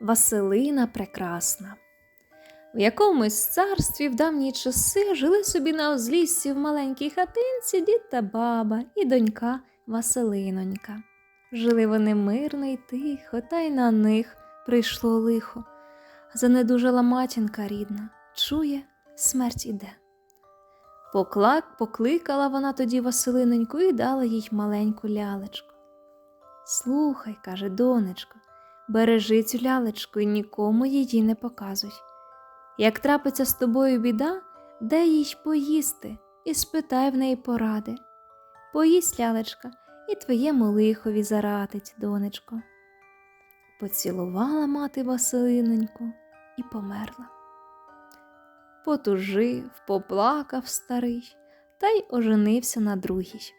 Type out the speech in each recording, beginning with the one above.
Василина Прекрасна. В якомусь царстві в давні часи жили собі на узліссі в маленькій хатинці дід та баба і донька Василинонька. Жили вони мирно й тихо, та й на них прийшло лихо. Занедужала матінка рідна, чує, смерть іде. Поклак, покликала вона тоді Василиноньку і дала їй маленьку лялечку. Слухай, каже донечко, бережи цю лялечку і нікому її не показуй. Як трапиться з тобою біда, дай їй поїсти і спитай в неї поради. Поїсть лялечка і твоєму лихові зарадить, донечко. Поцілувала мати Василиноньку і померла. Потужив, поплакав старий та й оженився на другій.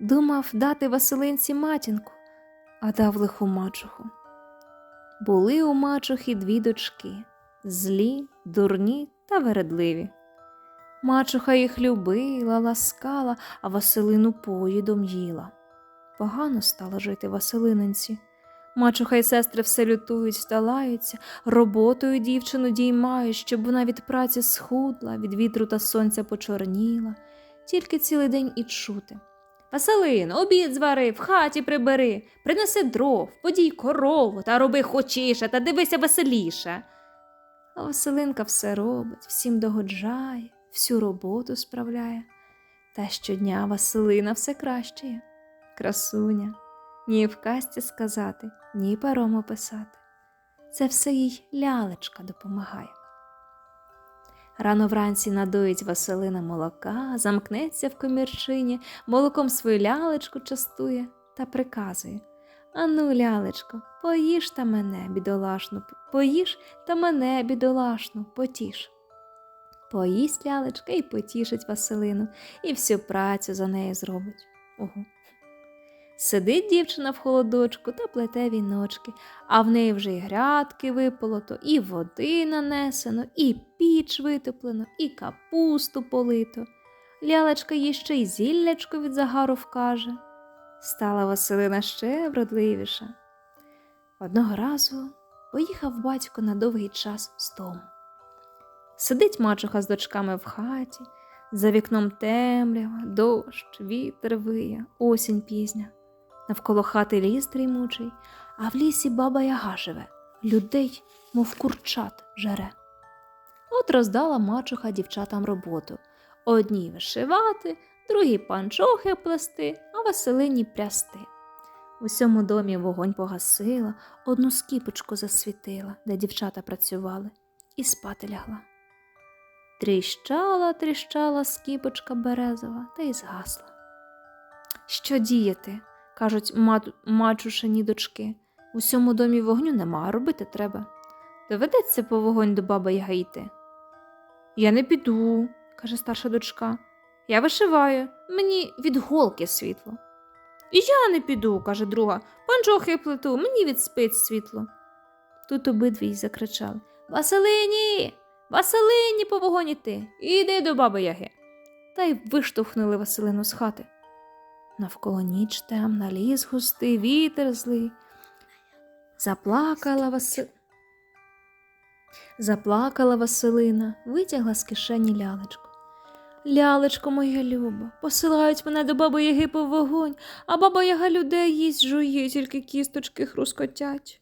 Думав дати Василинці матінку, а дав лиху мачуху. Були у мачухи дві дочки злі, дурні та вередливі. Мачуха їх любила, ласкала, а Василину поїдом їла. Погано стало жити Василининці. Мачуха й сестри все лютують та лаються, роботою дівчину діймають, щоб вона від праці схудла, від вітру та сонця почорніла, тільки цілий день і чути. Василин, обід звари, в хаті прибери, принеси дров, подій корову та роби хочіше та дивися веселіше. А Василинка все робить, всім догоджає, всю роботу справляє. Та щодня Василина все кращає, красуня, ні в казці сказати, ні пером описати. Це все їй лялечка допомагає. Рано вранці надоїть Василина молока, замкнеться в комірчині, молоком свою лялечку частує та приказує Ану, лялечко, поїж та мене, бідолашну, поїж та мене, бідолашну, потіш. Поїсть лялечка і потішить Василину, і всю працю за нею зробить. Ого. Сидить дівчина в холодочку та плете віночки, а в неї вже й грядки виполото, і води нанесено, і піч витоплено, і капусту полито. Лялечка їй ще й зіллячко від загару вкаже. Стала Василина ще вродливіша. Одного разу поїхав батько на довгий час з дому. Сидить мачуха з дочками в хаті, за вікном темрява, дощ, вітер виє, осінь пізня. Навколо хати ліс дрімучий, а в лісі баба яга живе, людей, мов курчат, жере. От роздала мачуха дівчатам роботу одній вишивати, другій панчохи плести, а Василині прясти. У сьому домі вогонь погасила, одну скіпочку засвітила, де дівчата працювали, і спати лягла. Тріщала, тріщала скіпочка березова та й згасла. Що діяти? Кажуть мачушині дочки. У сьому домі вогню нема, а робити треба. Доведеться по вогонь до баби Яги йти. Я не піду, каже старша дочка. Я вишиваю, мені від голки світло. І я не піду, каже друга. Панчохи плету, мені від спиць світло. Тут обидві й закричали Василині, Василині по вогонь іти, іди до баби Яги. Та й виштовхнули Василину з хати. Навколо ніч темна, ліс густий, вітер злий. Заплакала Васи... Заплакала Василина, витягла з кишені лялечку. Лялечко моя люба, посилають мене до баби Яги по вогонь, а баба Яга людей їсть жує, тільки кісточки хрускотять.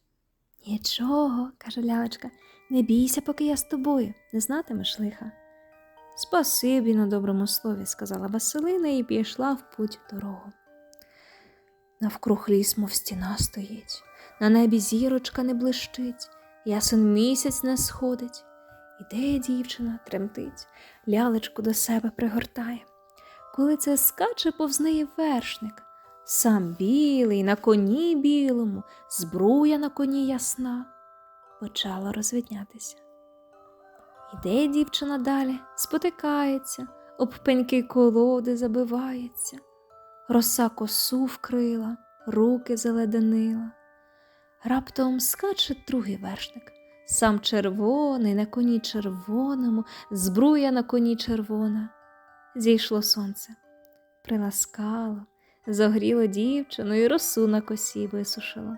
Нічого, каже лялечка, не бійся, поки я з тобою, не знатимеш лиха. Спасибі на доброму слові, сказала Василина і пішла в путь дорогу. Навкруг ліс, мов стіна стоїть, на небі зірочка не блищить, ясен місяць не сходить. Іде дівчина, тремтить, лялечку до себе пригортає. Коли це скаче повз неї вершник, сам білий, на коні білому, збруя на коні ясна, почала розвіднятися. Іде дівчина далі, спотикається, об пеньки колоди забивається, роса косу вкрила, руки заледенила. Раптом скаче другий вершник, сам червоний, на коні червоному, збруя на коні червона. Зійшло сонце, приласкало, загріло дівчину і росу на косі висушило.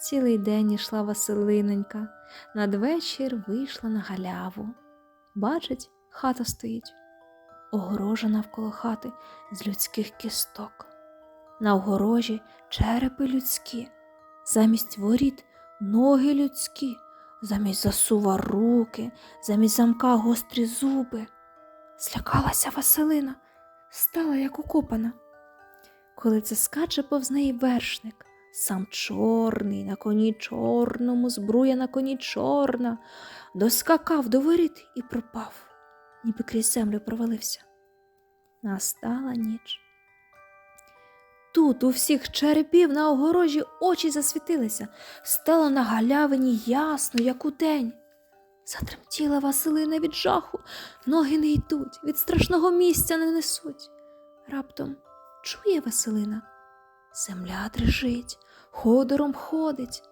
Цілий день ішла Василинонька, надвечір вийшла на галяву. Бачить, хата стоїть, огорожа навколо хати з людських кісток. На огорожі черепи людські, замість воріт ноги людські, замість засува руки, замість замка гострі зуби. Злякалася Василина, стала як укопана. Коли це скаче повз неї вершник, сам чорний, на коні чорному, збруя на коні чорна, доскакав до воріт і пропав, ніби крізь землю провалився. Настала ніч. Тут у всіх черепів на огорожі очі засвітилися, стало на галявині ясно, як у день. Затремтіла Василина від жаху, ноги не йдуть, від страшного місця не несуть. Раптом чує Василина. Земля дрижить, ходором ходить.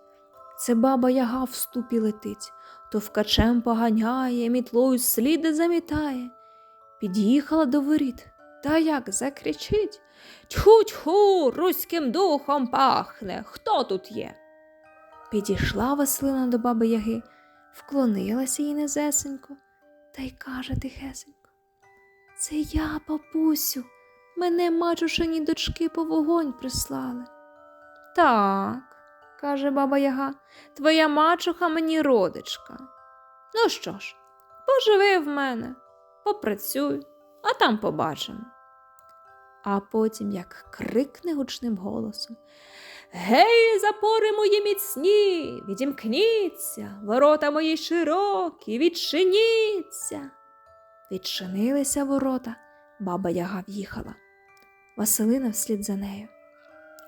Це баба яга в ступі летить, то вкачем поганяє, мітлою сліди замітає. Під'їхала до воріт, та як закричить Тьху-тьху, руським духом пахне. Хто тут є? Підійшла Василина до баби Яги, вклонилася їй незесенько та й каже тихесенько. Це я, папусю, мене мачушині дочки по вогонь прислали. Так, каже баба Яга, твоя мачуха мені родичка. Ну що ж, поживи в мене, попрацюй, а там побачимо. А потім як крикне гучним голосом Гей, запори мої міцні, відімкніться, ворота мої широкі, відчиніться. Відчинилися ворота, баба Яга в'їхала. Василина вслід за нею.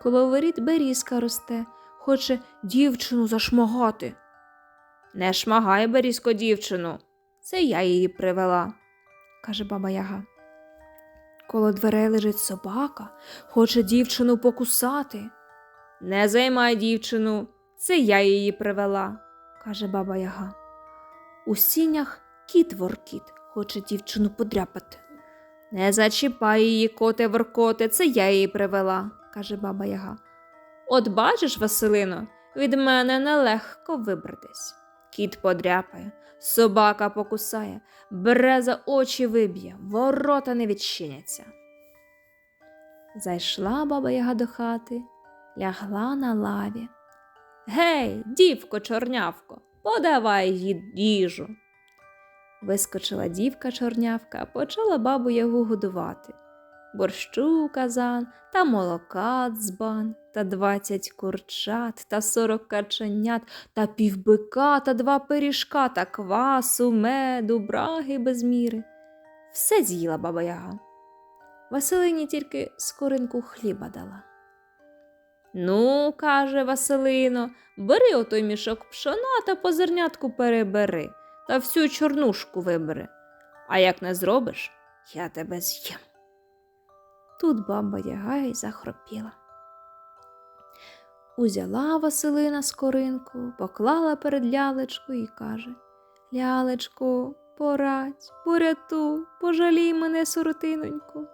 Коло воріт берізка росте, хоче дівчину зашмагати. Не шмагай, берізко, дівчину, це я її привела, каже баба Яга. Коло дверей лежить собака, хоче дівчину покусати. Не займай дівчину, це я її привела, каже баба Яга. У сінях кіт воркіт, хоче дівчину подряпати. Не зачіпай її, коте воркоте, це я її привела, каже баба Яга. От бачиш, Василино, від мене нелегко вибратись. Кіт подряпає, собака покусає, береза очі виб'є, ворота не відчиняться. Зайшла баба Яга до хати, лягла на лаві. Гей, дівко, чорнявко, подавай їй їжу. Вискочила дівка чорнявка, почала бабу Ягу годувати. Борщу казан та молока дзбан, та двадцять курчат, та сорок каченят, та півбика, та два пиріжка, та квасу, меду, браги без міри. Все з'їла баба Яга. Василині тільки скоринку хліба дала. Ну, каже Василино, бери отой мішок пшона та по зернятку перебери та всю чорнушку вибери. А як не зробиш, я тебе з'їм. Тут баба Яга й захропіла. Узяла Василина скоринку, поклала перед лялечкою і каже Лялечко, порадь, порятуй, пожалій мене, соротиноньку.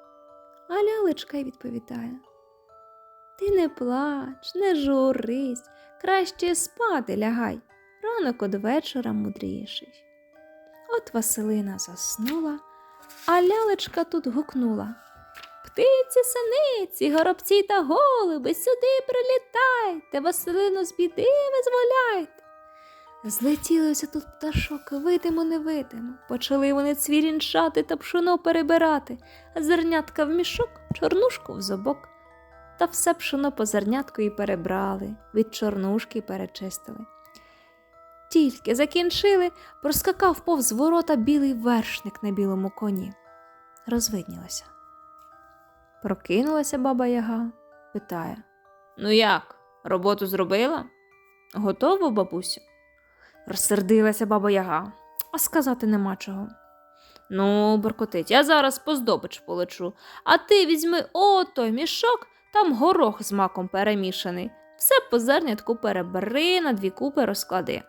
А лялечка й відповідає Ти не плач, не журись, краще спати лягай, ранок од вечора мудріший. От Василина заснула, а лялечка тут гукнула. Птиці, синиці, горобці та голуби, сюди прилітайте, Василину з біди визволяйте. Злетілося тут пташок, видимо, невидимо. Почали вони цвірінчати та пшоно перебирати, а зернятка в мішок, чорнушку в зобок. Та все пшоно по зернятку перебрали, від чорнушки перечистили. Тільки закінчили, проскакав повз ворота білий вершник на білому коні. Розвиднілося. Прокинулася баба Яга, питає Ну як, роботу зробила? Готово, бабусю? Розсердилася баба Яга, а сказати нема чого. Ну, буркотить, я зараз по здобич полечу, а ти візьми отой мішок, там горох з маком перемішаний. Все по зернятку перебери, на дві купи розклади.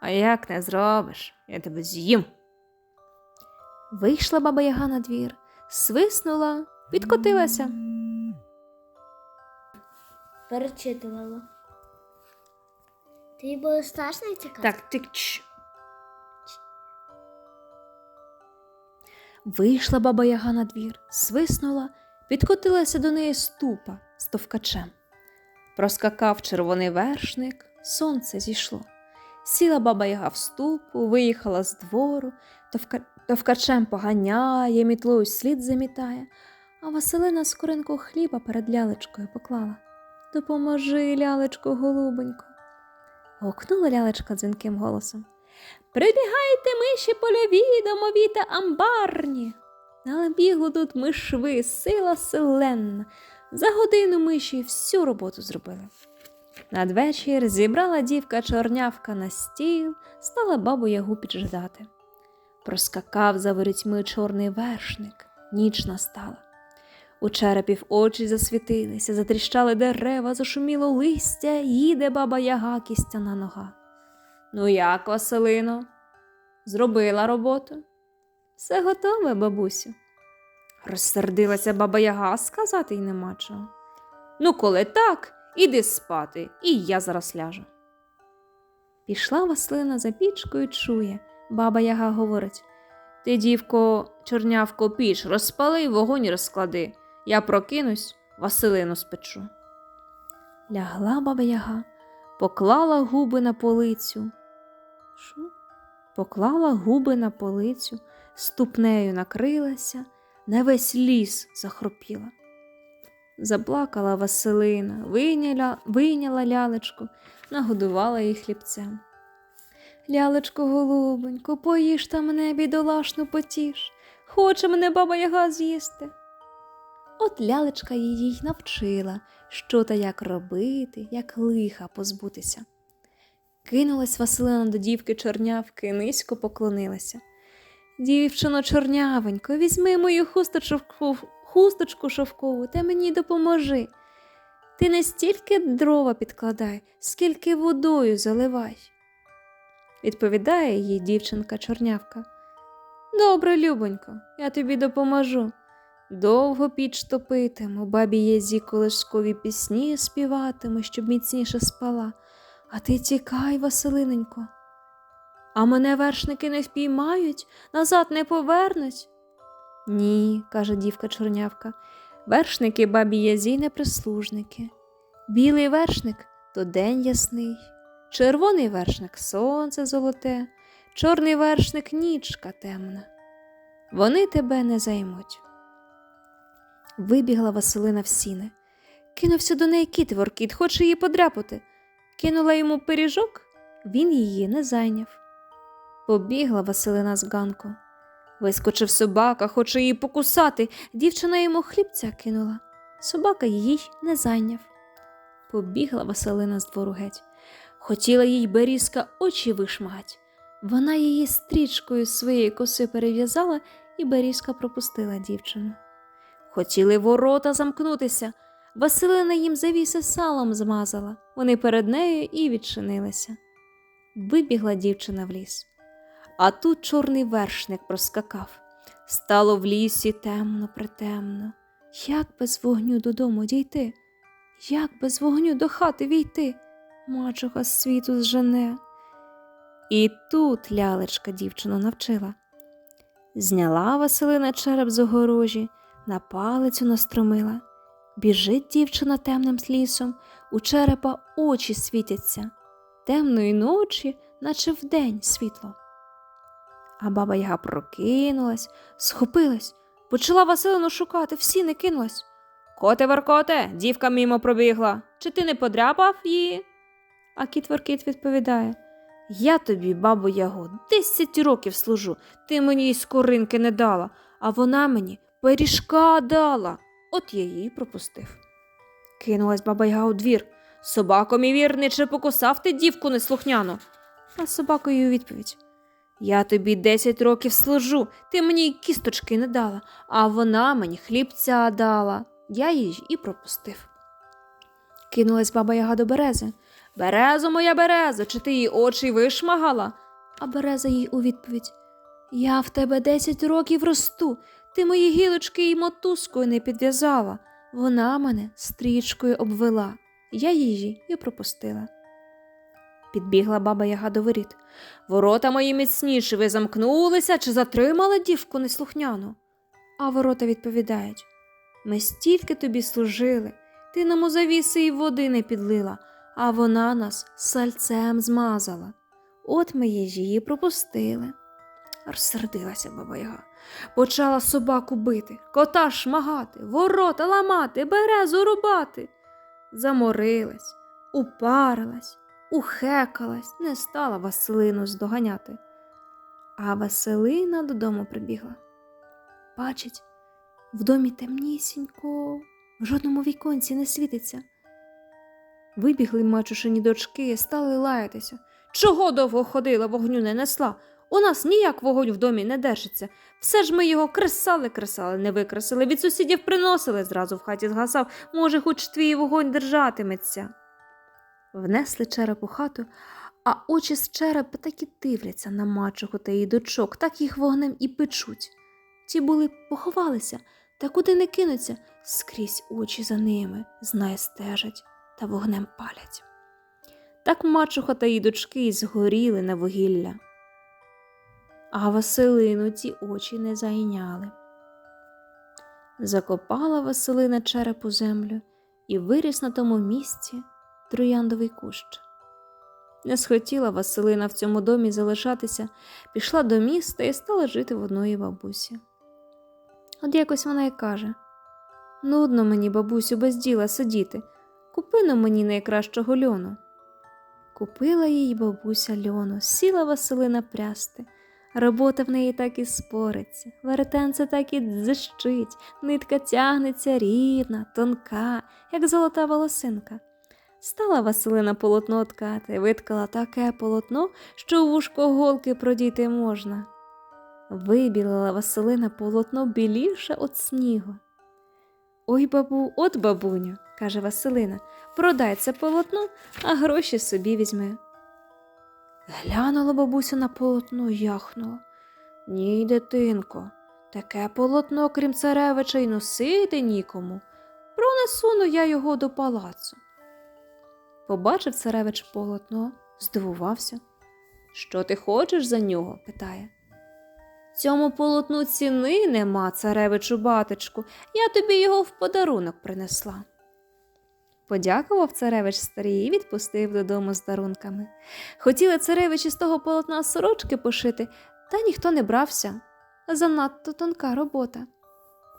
А як не зробиш, я тебе з'їм. Вийшла баба Яга на двір, свиснула, підкотилася. Перечитувала. Тобі було страшно тікати? Так, тик ч. Вийшла баба Яга на двір, свиснула, підкотилася до неї ступа з товкачем. Проскакав червоний вершник, сонце зійшло. Сіла баба Яга в ступу, виїхала з двору, товка... товкачем поганяє, мітлою слід замітає, а Василина скоринку хліба перед лялечкою поклала. Допоможи, лялечко, голубонько. гукнула лялечка дзвінким голосом. Прибігайте миші польові, домові та амбарні. Але бігло тут мишви, сила селенна. За годину миші всю роботу зробили. Надвечір зібрала дівка чорнявка на стіл, стала бабу ягу піджидати. Проскакав за ворітьми чорний вершник, ніч настала. У черепів очі засвітилися, затріщали дерева, зашуміло листя, їде баба яга кістяна нога. Ну як, Василино? Зробила роботу? Все готове, бабусю. Розсердилася баба Яга, сказати й нема чого. Ну, коли так, іди спати, і я зараз ляжу. Пішла Василина за пічкою, чує. Баба Яга говорить Ти, дівко, чорнявко, піч, розпали й вогонь розклади. Я прокинусь, Василину спечу. Лягла баба Яга, поклала губи на полицю. Що? Поклала губи на полицю, ступнею накрилася, на весь ліс захропіла. Заплакала Василина, вийняла, вийняла лялечку, нагодувала її хлібцем. Лялечко, голубонько, поїж та мене бідолашну потіш, хоче мене баба яга з'їсти. От лялечка її й навчила, що та як робити, як лиха позбутися. Кинулась Василина до дівки чорнявки, низько поклонилася. Дівчино чорнявенько, візьми мою хусточку, хусточку шовкову та мені допоможи. Ти не стільки дрова підкладай, скільки водою заливай. Відповідає їй дівчинка чорнявка. Добре, любонько, я тобі допоможу. Довго піч топитиму, бабі Єзі колишкові пісні співатиму, щоб міцніше спала. А ти тікай, Василиненько. А мене вершники не впіймають, назад не повернуть. Ні, каже дівка чорнявка, вершники бабі Язі не прислужники. Білий вершник то день ясний, червоний вершник сонце золоте, чорний вершник нічка темна. Вони тебе не займуть. Вибігла Василина в сіни. Кинувся до неї кіт воркіт, хоче її подряпати. Кинула йому пиріжок, він її не зайняв. Побігла Василина з ганку. Вискочив собака, хоче її покусати. Дівчина йому хлібця кинула. Собака її не зайняв. Побігла Василина з двору геть. Хотіла їй берізка очі вишмагать. Вона її стрічкою своєї коси перев'язала, і берізка пропустила дівчину. Хотіли ворота замкнутися. Василина їм завіси салом змазала. Вони перед нею і відчинилися. Вибігла дівчина в ліс. А тут чорний вершник проскакав. Стало в лісі темно притемно. Як без вогню додому дійти? Як без вогню до хати війти? Мачуха світу зжене. І тут лялечка дівчину навчила. Зняла Василина череп з огорожі, на палицю настромила. Біжить дівчина темним лісом, у черепа очі світяться, темної ночі, наче вдень світло. А баба Яга прокинулась, схопилась, почала Василину шукати, всі не кинулась. Коте Варкоте, дівка мімо пробігла. Чи ти не подряпав її? А кіт Воркіт відповідає Я тобі, бабо Яго, десять років служу, ти мені й скоринки не дала, а вона мені пиріжка дала. От я її пропустив. Кинулась баба Яга у двір. Собако мій вірний, чи покусав ти дівку неслухняну? А собака їй у відповідь. Я тобі десять років служу, ти мені й кісточки не дала, а вона мені хлібця дала. Я її і пропустив. Кинулась баба Яга до берези. Березо моя березо, чи ти її очі вишмагала? А береза їй у відповідь Я в тебе десять років росту, ти мої гілочки й мотузкою не підв'язала. Вона мене стрічкою обвела, я її і пропустила. Підбігла баба Яга до воріт. Ворота мої міцніші, ви замкнулися чи затримали дівку неслухняну? А ворота відповідають ми стільки тобі служили, ти нам у завіси і води не підлила, а вона нас сальцем змазала. От ми її пропустили. Розсердилася баба Яга. Почала собаку бити, кота шмагати, ворота ламати, березу рубати. Заморилась, упарилась, ухекалась, не стала Василину здоганяти. А Василина додому прибігла. Бачить, в домі темнісінько, в жодному віконці не світиться. Вибігли мачушині дочки, стали лаятися. Чого довго ходила, вогню не несла? У нас ніяк вогонь в домі не держиться. Все ж ми його кресали, кресали, не викресили, від сусідів приносили, зразу в хаті згасав, може, хоч твій вогонь держатиметься. Внесли череп у хату, а очі з черепа так і дивляться на мачуху та її дочок, так їх вогнем і печуть. Ті були поховалися, та куди не кинуться, скрізь очі за ними, знає стежать та вогнем палять. Так мачуха та її дочки й згоріли на вугілля. А Василину ті очі не зайняли. Закопала Василина череп у землю і виріс на тому місці трояндовий кущ. Не схотіла Василина в цьому домі залишатися, пішла до міста і стала жити в одної бабусі. От якось вона й каже Нудно мені, бабусю, без діла сидіти. Купи но мені найкращого льону. Купила їй бабуся льону, сіла Василина прясти. Робота в неї так і спориться, веретенце так і дзищить, нитка тягнеться рівна, тонка, як золота волосинка. Стала Василина полотно ткати, виткала таке полотно, що у вушко голки продіти можна. Вибілила Василина полотно біліше від снігу. Ой, бабу, от бабуню, каже Василина, продай це полотно, а гроші собі візьми. Глянула бабуся на полотно й яхнула. Ні, дитинко, таке полотно, крім царевича, й носити нікому. Пронесу но я його до палацу. Побачив царевич полотно, здивувався. Що ти хочеш за нього? питає. Цьому полотну ціни нема, царевичу батечку, я тобі його в подарунок принесла. Подякував царевич старій і відпустив додому з дарунками. Хотіли царевич із того полотна сорочки пошити, та ніхто не брався. Занадто тонка робота.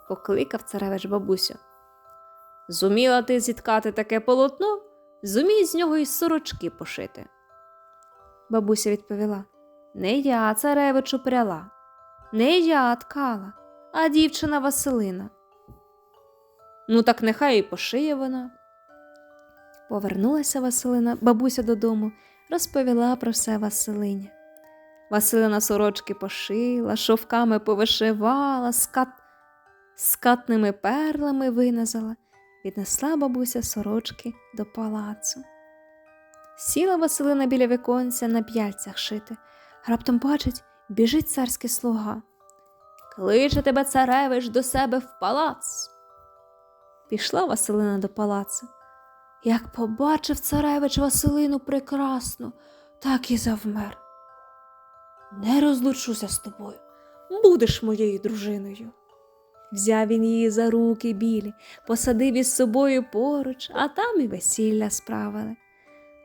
Покликав царевич бабусю. Зуміла ти зіткати таке полотно, зумій з нього й сорочки пошити. Бабуся відповіла Не я царевичу пряла, не я ткала, а дівчина Василина. Ну, так нехай і пошиє вона. Повернулася Василина, бабуся додому, розповіла про все Василині. Василина сорочки пошила, шовками повишивала, скат... скатними перлами виназала, віднесла бабуся сорочки до палацу. Сіла Василина біля віконця на п'яльцях шити. Раптом бачить, біжить царський слуга. Кличе тебе царевич до себе в палац. Пішла Василина до палацу. Як побачив царевич Василину прекрасну, так і завмер. Не розлучуся з тобою, будеш моєю дружиною. Взяв він її за руки білі, посадив із собою поруч, а там і весілля справили.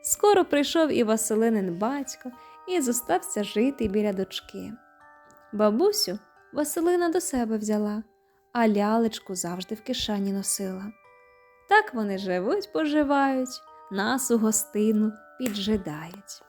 Скоро прийшов і Василинин батько і зостався жити біля дочки. Бабусю Василина до себе взяла, а лялечку завжди в кишені носила. Так вони живуть, поживають, нас у гостину піджидають.